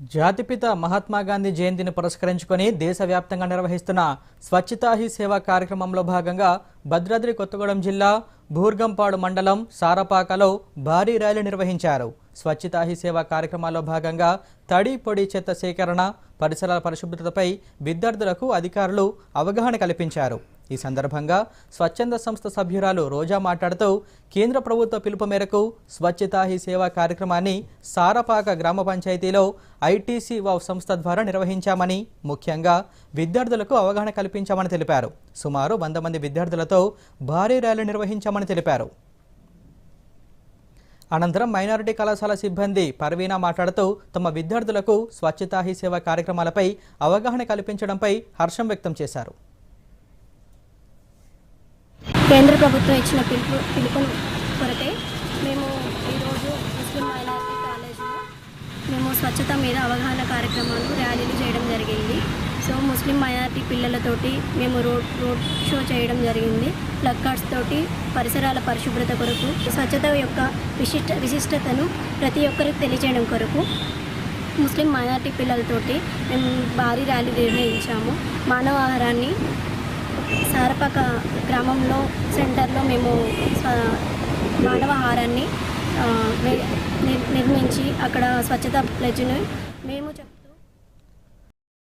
జాతిపిత మహాత్మా గాంధీ జయంతిని పురస్కరించుకొని దేశవ్యాప్తంగా నిర్వహిస్తున్న స్వచ్ఛతా హీ సేవ కార్యక్రమంలో భాగంగా భద్రాద్రి కొత్తగూడెం జిల్లా భూర్గంపాడు మండలం సారపాకలో భారీ ర్యాలీ నిర్వహించారు. స్వచ్ఛతా హీ సేవ కార్యక్రమాల్లో భాగంగా తడి పొడి చెత్త సేకరణ పరిసరాల పరిశుభ్రతపై విద్యార్థులకు అధికారులు అవగాహన కల్పించారు. ఈ సందర్భంగా స్వచ్ఛంద సంస్థ సభ్యురాలు రోజా మాట్లాడుతూ కేంద్ర ప్రభుత్వ పిలుపు మేరకు స్వచ్ఛతా హీ సేవ కార్యక్రమాన్ని సారపాక గ్రామ పంచాయతీలో ఐటీసీ వావ్ సంస్థ ద్వారా నిర్వహించామని ముఖ్యంగా విద్యార్థులకు అవగాహన కల్పించామని తెలిపారు. సుమారు వంద మంది విద్యార్థులతో భారీ ర్యాలీ నిర్వహించామని తెలిపారు. అనంతరం మైనారిటీ కళాశాల సిబ్బంది పర్వీనా మాట్లాడుతూ తమ విద్యార్థులకు స్వచ్ఛతా హీ సేవ కార్యక్రమాలపై అవగాహన కల్పించడంపై హర్షం వ్యక్తం చేశారు. కేంద్ర ప్రభుత్వం ఇచ్చిన పిలుపు పిలుపు కొరకే మేము ఈరోజు ముస్లిం మైనార్టీ కాలేజ్లో మేము స్వచ్ఛత మీద అవగాహన కార్యక్రమాలు ర్యాలీలు చేయడం జరిగింది. సో ముస్లిం మైనార్టీ పిల్లలతోటి మేము రోడ్ రోడ్ షో చేయడం జరిగింది. ప్లక్కార్డ్స్ తోటి పరిసరాల పరిశుభ్రత కొరకు స్వచ్ఛత యొక్క విశిష్ట విశిష్టతను ప్రతి ఒక్కరికి తెలియజేయడం కొరకు ముస్లిం మైనార్టీ పిల్లలతోటి మేము భారీ ర్యాలీ నిర్వహించాము మానవాహారాన్ని సారపక గ్రామంలో సెంటర్లో మేము మానవ మానవాహారాన్ని ఆ, నిర్- నిర్మించి అక్కడ స్వచ్ఛత ప్లెజ్ను మేము చెప్